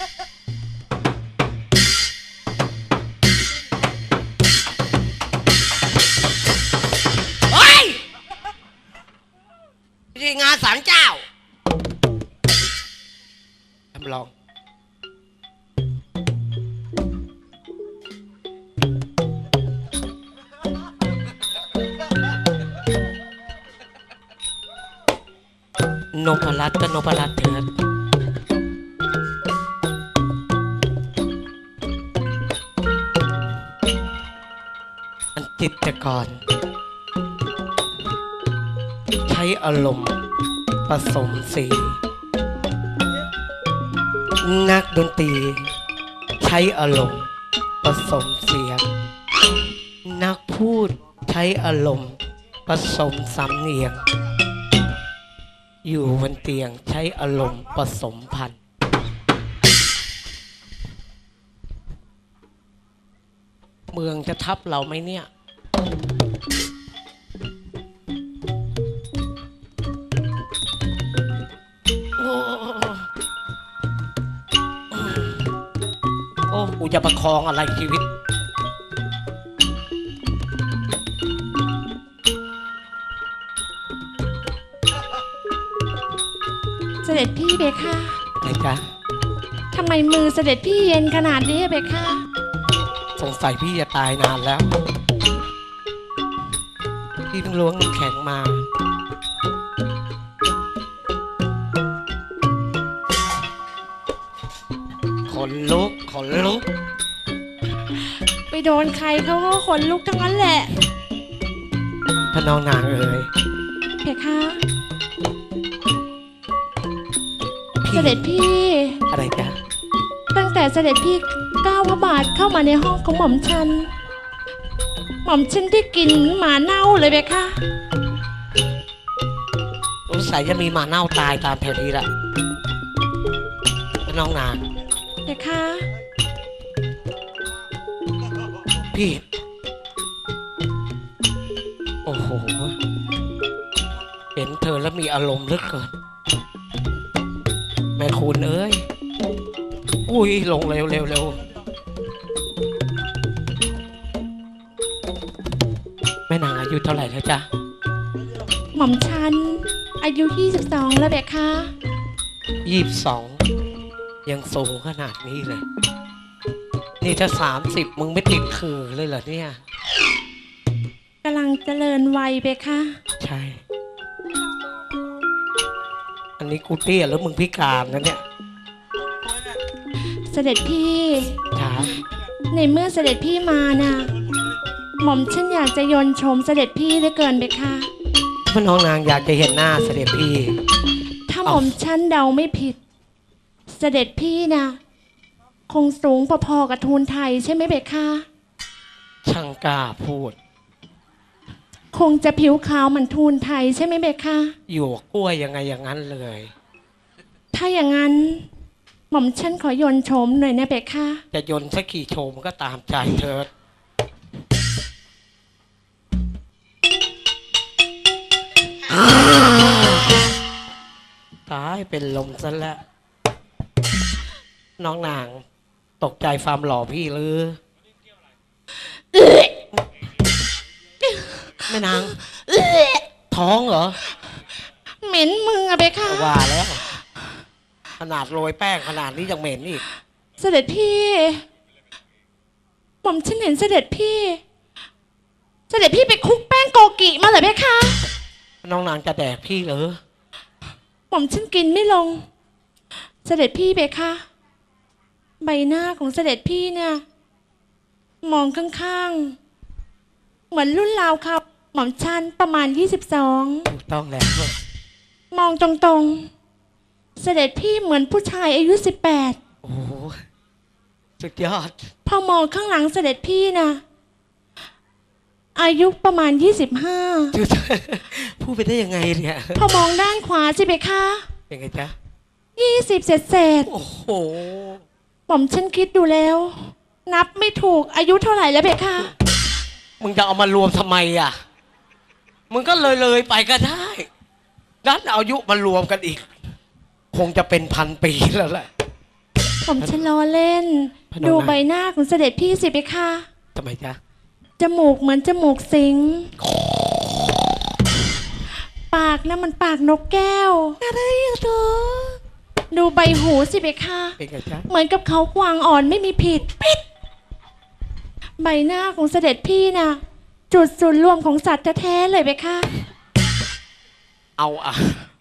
เฮ้ยนี่งานศาลเจ้าจำลอง นพรัตน์ก็นพรัตน์เถิดอั จิตรกร ใช้อารมณ์ผสมสี นักดนตรี ใช้อารมณ์ผสมเสียง นักพูดใช้อารมณ์ผสมสำเนียง อยู่บนเตียงใช้อารมณ์ผสมพันธ์เมืองจะทับเราไหมเนี่ย โอ้อ้กูจะประคองอะไรชีวิต เสด็จพี่เบค่ะไหนจ๊ะทำไมมือเสด็จพี่เย็นขนาดนี้เบค่ะสงสัยพี่จะตายนานแล้ว พี่เพิ่งล้วงน้ำแข็งมา ขนลุก ขนลุก ไปโดนใครเขาก็ขนลุกทั้งนั้นแหละ พระน้องนางเอ๋ยเบค่ะพี่เสด็จพี่ อะไรจ๊ะ ตั้งแต่เสด็จพี่ก้าวพระบาทเข้ามาในห้องของหม่อมฉัน หม่อมฉันได้กลินหมาเน่าเลยเบค่ะ สงสัยจะมีหมาเน่าตายตามแถวนี้แหละพระน้องนางเบค่ะ พี่ โอ้โห เห็นเธอแล้วมีอารมณ์เหลือเกิน แม่คุณเอ้ย อุ้ย ลงเร็วเร็วเร็ว ยุเท่าไหร่แล้วจ๊ะ หม่อมฉัน อายุ 22 แล้วเบค่ะยี่สิบสองยังสูงขนาดนี้เลย นี่ถ้าสามสิบมึงไม่ติดคือเลยเหรอเนี่ย กำลังเจริญวัยเบค่ะใช่ อันนี้กูเตี้ยแล้วมึงพิการนะเนี่ยเสด็จพี่ จ๋าในเมื่อเสด็จพี่มาน่ะ หม่อมฉันอยากจะยนต์ชมเสด็จพี่เหลือเกินเบค่ะพระน้องนางอยากจะเห็นหน้าเสด็จพี่ ถ้าหอ้าวม่อมฉันเดาไม่ผิด เสด็จพี่นะคงสูงพอๆกับทูลไทยใช่ไหมเบคะช่างกล้าพูด คงจะผิวขาวเหมือนทูลไทยใช่ไหมเบคะอยู่กับกล้วยยังไงอย่างนั้นเลย ถ้าอย่างนั้น หม่อมฉันขอยนต์ชมหน่อยนะเบคะจะยนต์สักกี่โชมก็ตามใจเธอ ตายเป็นลมซะแล้ว น้องนาง ตกใจฟาร์มหล่อพี่หรือแม่นาง ท้องเหรอ เหม็นมืออะเบคะว่าแล้ว ขนาดโรยแป้งขนาดนี้ยังเหม็นอีก เสด็จพี่หม่อมฉันเห็นเสด็จพี่ เสด็จพี่ไปคลุกแป้งโกกิมาเหรอเบคะน้องนางจะแดกพี่เหรอ หม่อมฉันกินไม่ลง เสด็จพี่เบคะใบหน้าของเสด็จพี่เนี่ย มองข้างๆ เหมือนรุ่นราวครับ หม่อมชันประมาณถูกต้องแล้ว22มองตรงๆ เสด็จพี่เหมือนผู้ชายอายุโอ้โหสุดยอด18พอมองข้างหลังเสด็จพี่นะ อายุประมาณจุดพูดไปได้ยังไงเนี่ย25พอมองด้านขวาสิเบคะเป็นไงจ๊ะ 20 เศษเศษโอ้โห ๆหม่อมฉันคิดดูแล้ว นับไม่ถูกอายุเท่าไหร่แล้วเบคะ มึงจะเอามารวมทำไมอะ มึงก็เลยเลยๆไปก็ได้ดันเอาอายุมารวมกันอีก คงจะเป็นพันปีแล้วแหละหผมฉันล้อเล่นพนมดูนะใบหน้าของเสด็จพี่สิเพคะ ทำไมจ๊ะ จมูกเหมือนจมูกสิง ปากนะมันปากนกแก้วอะไรอะเธอดูใบหูสิเพคะเป็นไงจ๊ะเหมือนกับเขากวางอ่อนไม่มีผิดปิด ใบหน้าของเสด็จพี่นะจุดศูนย์รวมของสัตว์แท้ๆเลยเพคะเอาอะ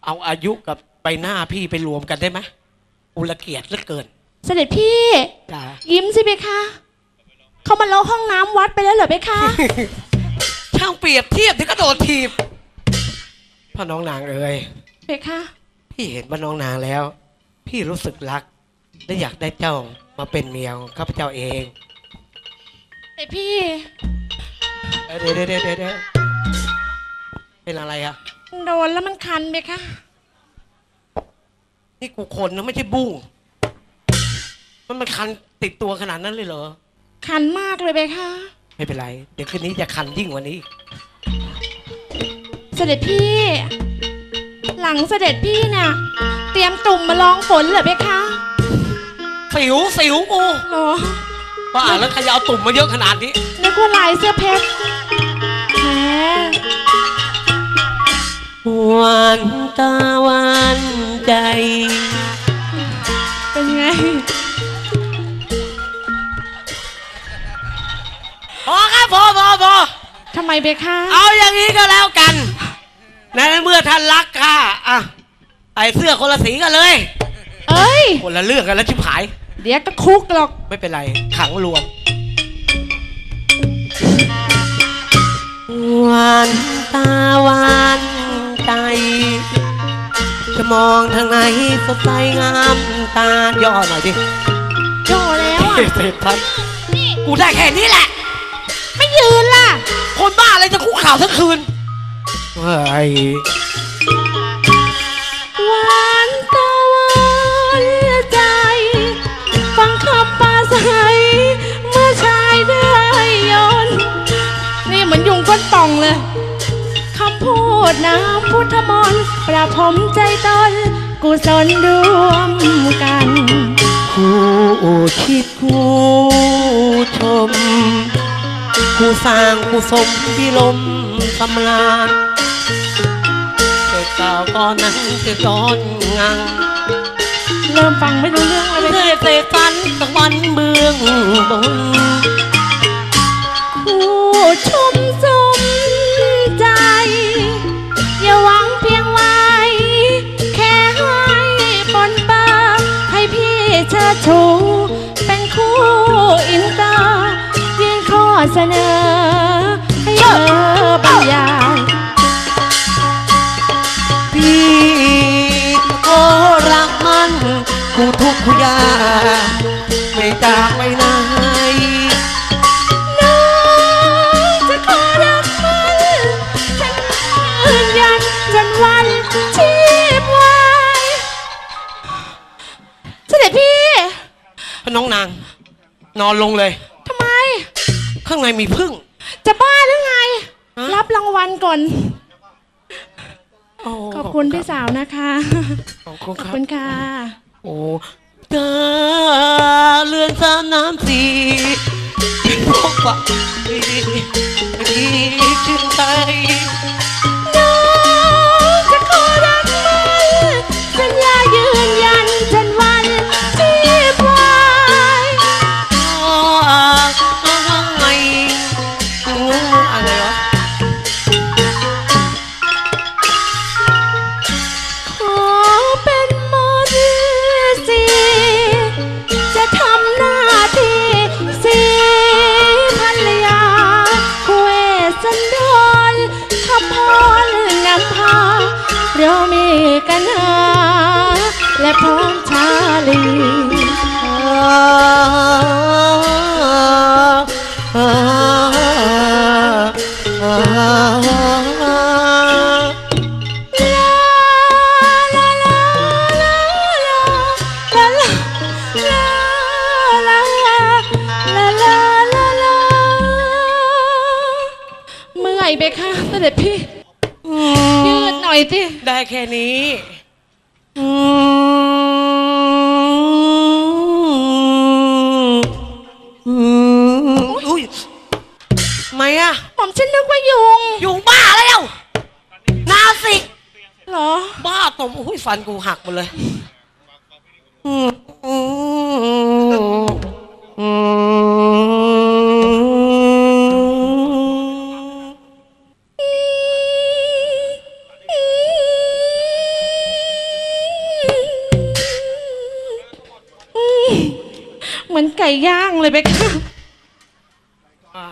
เอาอายุกับใบหน้าพี่ไปรวมกันได้ไหมอุละเกียดเหลือเกิน เสด็จพี่ จ้า ยิ้มสิเพคะ เขามาเลาะห้องน้ำวัดไปแล้วเหรอเพคะ ช่างเปรียบเทียบที่กระโดดถีบพ่อน้องนางเอ้ยเพคะ พี่เห็นพ่อน้องนางแล้ว พี่รู้สึกรัก และอยากได้เจ้ามาเป็นเมียของข้าพเจ้าเองแต่พี่เอ้ยเดี๋ยวเดี๋ยวเดี๋ยวเดี๋ยวเป็นอะไรอะโดนแล้วมันคันเพคะ นี่กูคนนะไม่ใช่บุ้งมันมันคันติดตัวขนาดนั้นเลยเหรอ คันมากเลยเพคะไม่เป็นไร เดี๋ยวคืนนี้จะคันยิ่งกว่านี้อีกเสด็จพี่ หลังเสด็จพี่น่ะ เตรียมตุ่มมาลองฝนเหรอเพคะสิวสิวกูเหรอบ้าแล้วใครจะเอาตุ่มมาเยอะขนาดนี้ นึกว่าลายเสื้อเพชรแหมหวานตาหวานใจ เป็นไง พอครับพอพอพอทำไมเพคะเอาอย่างนี้ก็แล้วกันในเมื่อท่านรักค่ะอะไอเสื้อคนละสีกันเลย เอ้ย คนละเรื่องกันแล้วชิบหาย เดี๋ยวก็คุกหรอกไม่เป็นไรขังรวมหวานตาหวานใจจะมองทางไหนสดใสงามตาย่อหน่อยดิโจแล้วอะเสร็จพันกูได้แค่นี้แหละไม่ยืนล่ะ คนบ้าอะไรจะคุกข่าวทั้งคืน เฮ้ยหวานตาหวานใจ ฟังคำปราศัยเมื่อชายได้ยนต์นี่เหมือนยุงก้นป่องเลยคำพูดน้ำพุทธมนต์ประพรมใจตนกุศลรวมกันคู่คิดคู่ชม คู่สร้างคู่สมพิลมสำราญเกิดเก่าก่อนนั้นจะย้อนงังเริ่มฟังไม่รู้เรื่องเลยเรื่อยเตะฟันตะวันเมืองบนคู่ชมส เสนอให้เธอบรรยายพี่ก็รักมันคู่ทุกข์คู่ยากไม่จากไปไหนน้องจะขอรักมันฉันยืนยันจนวันชีพวายเสด็จพี่พน้องนาง นอนลงเลยทำไม ข้างในมีพึ่ง จะบ้าหรือไง ฮะ รับรางวัลก่อนโอ้ขอบคุณพี่สาวนะคะ ขอบคุณขอบครับ คุณค่ะ โอ้เธอเรือนสามน้ำสีพกว่าดีดีชื่นใจ ไปค่ะเสด็จพี่ ยืดหน่อยสิได้แค่นี้ อุ้ยไม่อะผมฉันนึกว่ายุงยุงบ้าแล้ว นาสิกเหรอ บ้าตมอุ้ยฟันกูหักหมดเลย อืมอืม ย่างเลยเบคค่ะอ่า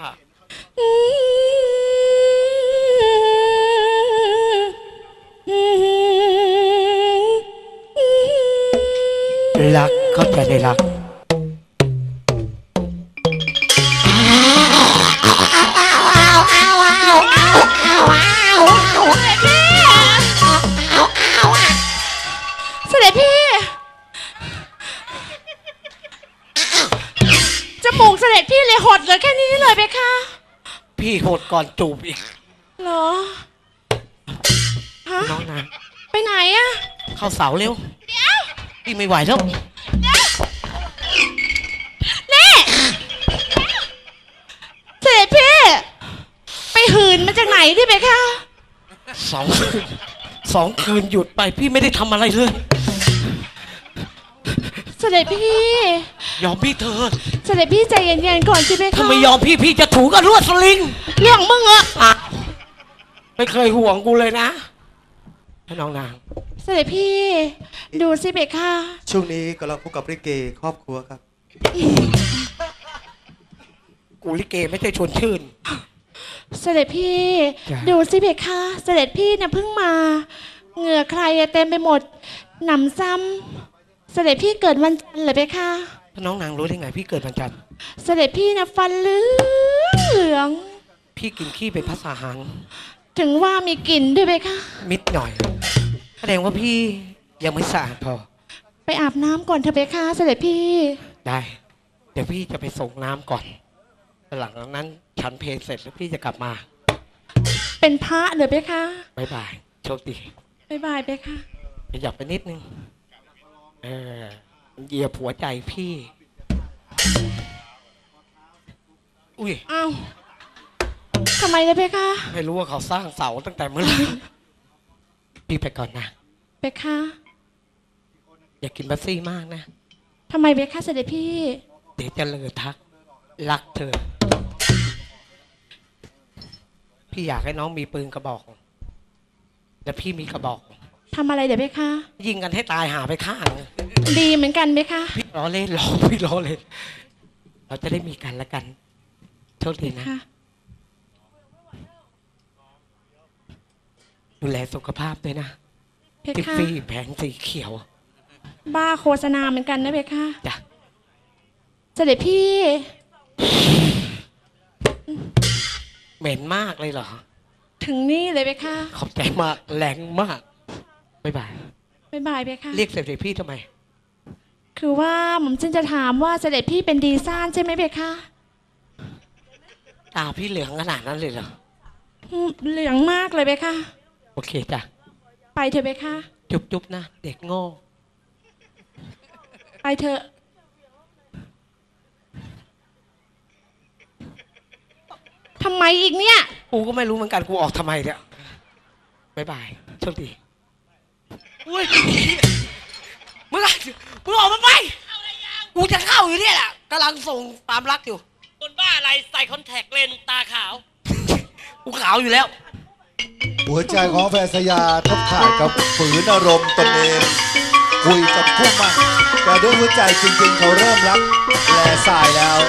รักเข้าใจในรัก ก่อนจูบอีก เหรอ ฮะ น้องนางไปไหนอะเข้าเสาเร็วพี่ไม่ไหวแล้วนี่เสด็จพี่ ไปหืนมาจากไหนดิเบคค่ะสองคืนสองคืนหยุดไปพี่ไม่ได้ทำอะไรเลย เสด็จพี่ ยอมพี่เธอะ เสด็จพี่ใจเย็นๆก่อนสิเบคถ้าค่ะไม่ยอมพี่พี่จะถูกับลวดสลิง เรื่องมึงอะอะไม่เคยห่วงกูเลยนะให้น้องนาง เสด็จพี่ ดูสิเบคค่ะ ช่วงนี้กำลังพบกับริเกครอบครัวครับ กูลิเกไม่ใช่ชวนชื่น เสด็จพี่ จ้ะ ดูสิเบคค่ะ เสด็จพี่น่ะเพิ่งมา เหงื่อใครอะเต็มไปหมดหนำซ้ำเสด็จพี่เกิดวันจันทร์เหรอเบคค่ะ น้องนางรู้ได้ไงพี่เกิดวันจันทร์เสด็จพี่น่ะฟันเหลืองเหลือง พี่กินขี้เป็นภาษาหังถึงว่ามีกลิ่นด้วยเบคค่ะมิดหน่อย แสดงว่าพี่ยังไม่สะอาดพอ ไปอาบน้ำก่อนเถอะเบคค่ะเสด็จพี่ ได้ เดี๋ยวพี่จะไปส่งน้ำก่อน หลังจากนั้น ฉันเพลเสร็จแล้วพี่จะกลับมาเป็นพระเหรอเบคค่ะบายบาย โชคดี บ๊ายบายเบคค่ะขยับไปนิดนึง เออ เหยียบหัวใจพี่ อุ้ย อ้าวทำไมเลยเบคค่ะไม่รู้ว่าเขาสร้างเสาตั้งแต่เมื่อไหร่ พี่ไปก่อนนะเบคค่ะอย่ากินบัสซี่มากนะ ทำไมเบคค่ะเสด็จพี่ เดี๋ยวจะเลอทัก รักเธอ พี่อยากให้น้องมีปืนกระบอก แต่พี่มีกระบอก ทำอะไรเดี๋ยวเบคค่ะยิงกันให้ตายหาไปข้าง ดีเหมือนกันเบคค่ะพี่ล้อเล่นล้อพี่ล้อเล่นเราจะได้มีกันและกันโชคดีนะค่ะดูแลสุขภาพด้วยนะเบคทิฟค่ะฟี่แผงสีเขียว บ้าโฆษณาเหมือนกันนะเบคค่ะจ้ะเสด็จพี่ เหม็นมากเลยเหรอ ถึงนี่เลยเบคค่ะขอบใจมากแรงมากบ๊ายบายบ๊ายบายเบคค่ะเรียกเสด็จพี่ทำไม คือว่าหม่อมฉันจะถามว่าเสด็จพี่เป็นดีซ่านใช่ไหมเบคค่ะตาพี่เหลืองขนาดนั้นเลยเหรออืมเหลืองมากเลยเบคค่ะโอเคจ้ะไปเถอะเบคค่ะจุ๊บจุ๊บนะ เด็กโง่ไปเถอะทำไมอีกเนี่ย กูก็ไม่รู้เหมือนกันกูออกทำไมเนี่ยบ๊ายบายโชคดีอุ้ย มึงอะมึงออกมาไปกูจะเข้าอยู่เนี่ยแหละกำลังส่งความรักอยู่ คนบ้าอะไรใส่คอนแทคเลนส์ตาขาว กูขาวอยู่แล้ว หัวใจของแฟนสยาทับถ่ายกับฝืนอารมณ์ตนเอง คุยกับคู่มั่นแต่ด้วยหัวใจจริงๆ เขาเริ่มรักแลสายแล้ว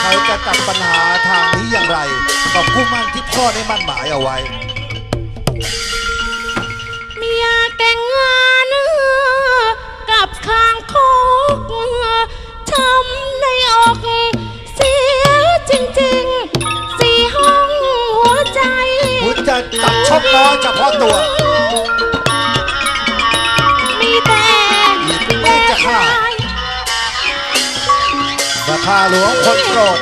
เขาจะตัดปัญหาทางนี้อย่างไร กับคู่มั่นที่พ่อได้มั่นหมายเอาไว้ หัวใจตัดช่องน้อยเฉพาะตัวมีแต่ไม่จะฆ่าราคาหลวงคนโปรด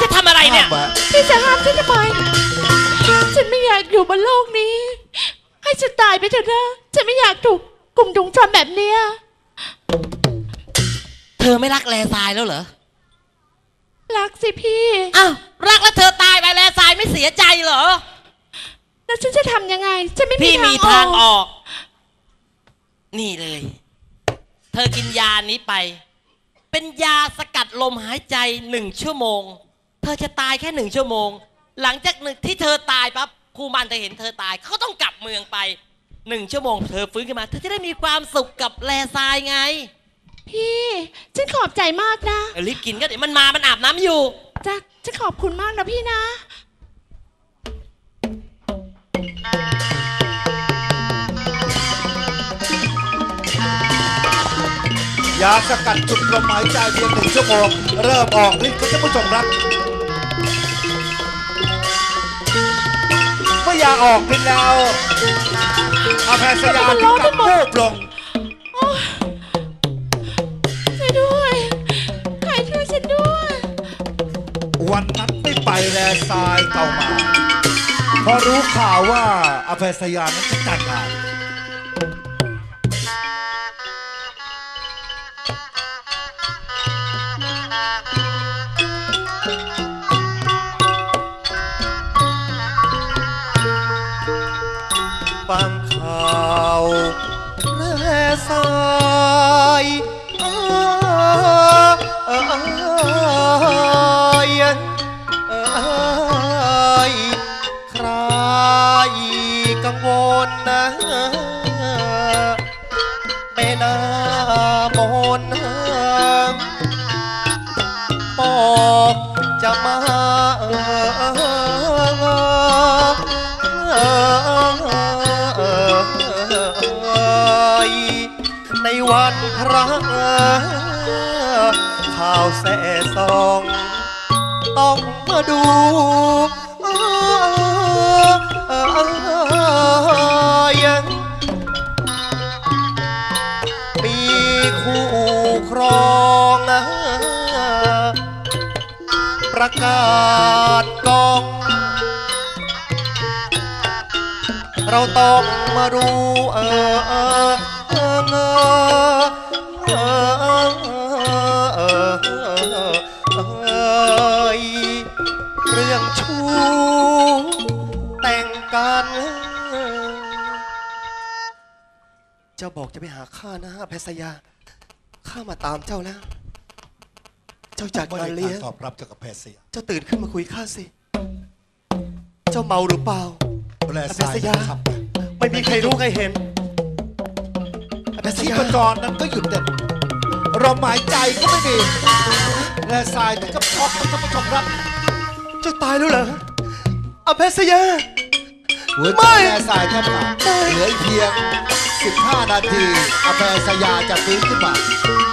จะทำอะไรเนี่ยห้ามแวะพี่จะห้ามฉันทำไมฉันไม่อยากอยู่บนโลกนี้ ให้ฉันตายไปเถอะนะฉันไม่อยากถูกกลุ่มถุงชนแบบเนี้ยเธอไม่รักแลทรายแล้วเหรอ รักสิพี่ อ้าว รักแล้วเธอตายไปแล้วทรายไม่เสียใจเหรอ แล้วฉันจะทำยังไง ฉันไม่มีพี่มีทาทางงอออก อก นี่เลย เธอกินยานี้ไป เป็นยาสกัดลมหายใจหนึ่งชั่วโมง เธอจะตายแค่หนึ่งชั่วโมง หลังจากหนึ่งที่เธอตายปั๊บครูมันจะเห็นเธอตายเขาก็ต้องกลับเมืองไปหนึ่งชั่วโมง เธอฟื้นขึ้นมา เธอจะได้มีความสุขกับแลทรายไงพี่ ฉันขอบใจมากนะ เออรีบกินก็เดี๋ยวมันมามันอาบน้ำอยู่ จ้ะฉันขอบคุณมากนะพี่นะาสกัดจุดลมหายใจเพียงหนึ่งชั่วโมงเริ่มออกฤทธิ์ครับท่านผู้ชมครับเมื่อยาออกฤทธิ์แล้วอาแพทย์สยามถึงกับวูบลงช่วยด้วยใครช่วยฉันด้วย วันนั้นไม่ไปแลทรายเก่ามาพอรู้ข่าวว่าอาแพทย์สยามนั้นจะแต่งงาน ต้ เรื่องชู้แต่งกันเจ้าบอกจะไปหาข้านะแพทยาข้ามาตามเจ้าแล้ว เจ้าจัดไม่งาได้นเลี้ยง การตอบรับจากอาแพทย์สยามเจ้าตื่นขึ้นมาคุยข้าสิ เจ้าเมาหรือเปล่าแลอาทแพรายทยาครับไม่มีใครรู้ใครเห็นอาแพทที่ยาประจรนั้นก็หยุดเด็ดลมหายใจก็ไม่มีแลทรายถึงกับช็อกครับท่านผู้ชมครับเจ้าตายแล้วเหรออาแพทยา หัวใจไม่แลทรายแทบขาดเหลืออีกเพียง 15 นาทีอาแพทยาจะฟื้นขึ้นมาเอา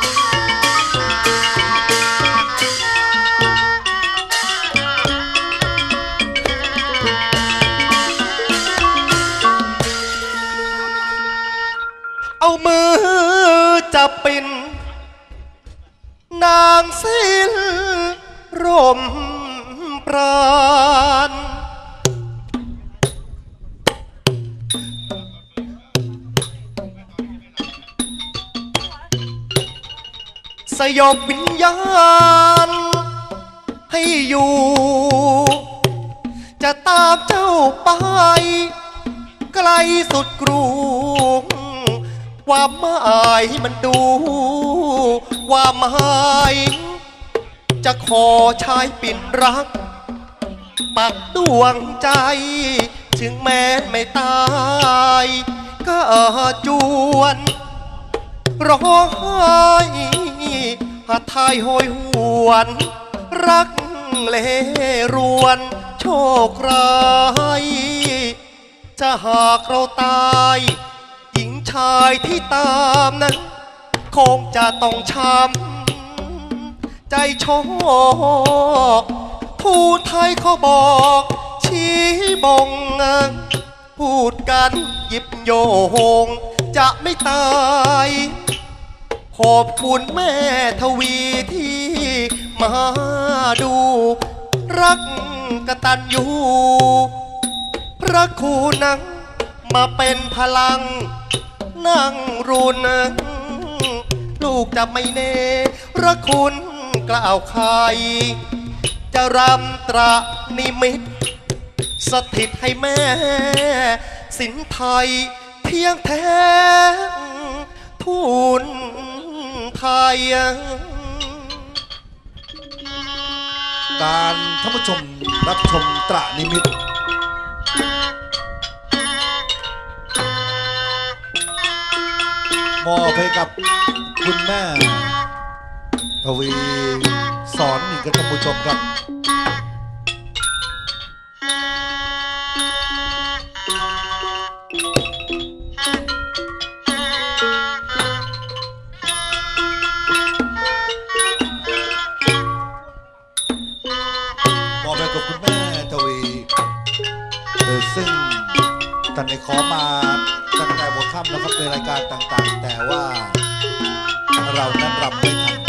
ยบวิญญาณ ให้อยู่ จะตามเจ้าไป ไกลสุดกรุงความหมายมันดู ความหมายจะขอชายปิ่นรัก ปักดวงใจ ถึงแม้ไม่ตาย ก็จวนร้องไห้ หาทายโหยหวน รักเลรวน โชคร้ายจะหากเราตาย หญิงชายที่ตามนั้น คงจะต้องช้ำใจโชคผู้ไทยเขาบอก ชี้บง พูดกันหยิบโยง จะไม่ตาย ขอบคุณแม่ทวีที่มาดู รักกตันยูพระครูนังมาเป็นพลัง นั่งรุนลูกจะไม่เนพระคุณกล่าวใครจะรำตระนิมิต สถิตให้แม่ สินไทยเพียงแท้ทูล ไทย การท่านผู้ชมรับชมตระนิมิตมอบให้กับคุณแม่ทวีสอนนี่กับท่านผู้ชมครับ รายการต่างๆ แต่ว่าเรานั้นรำไม่ทัน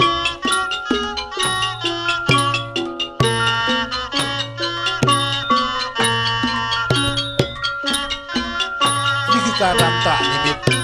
นี่คือการรำตระนิมิตขอฝากผลงานให้กับบร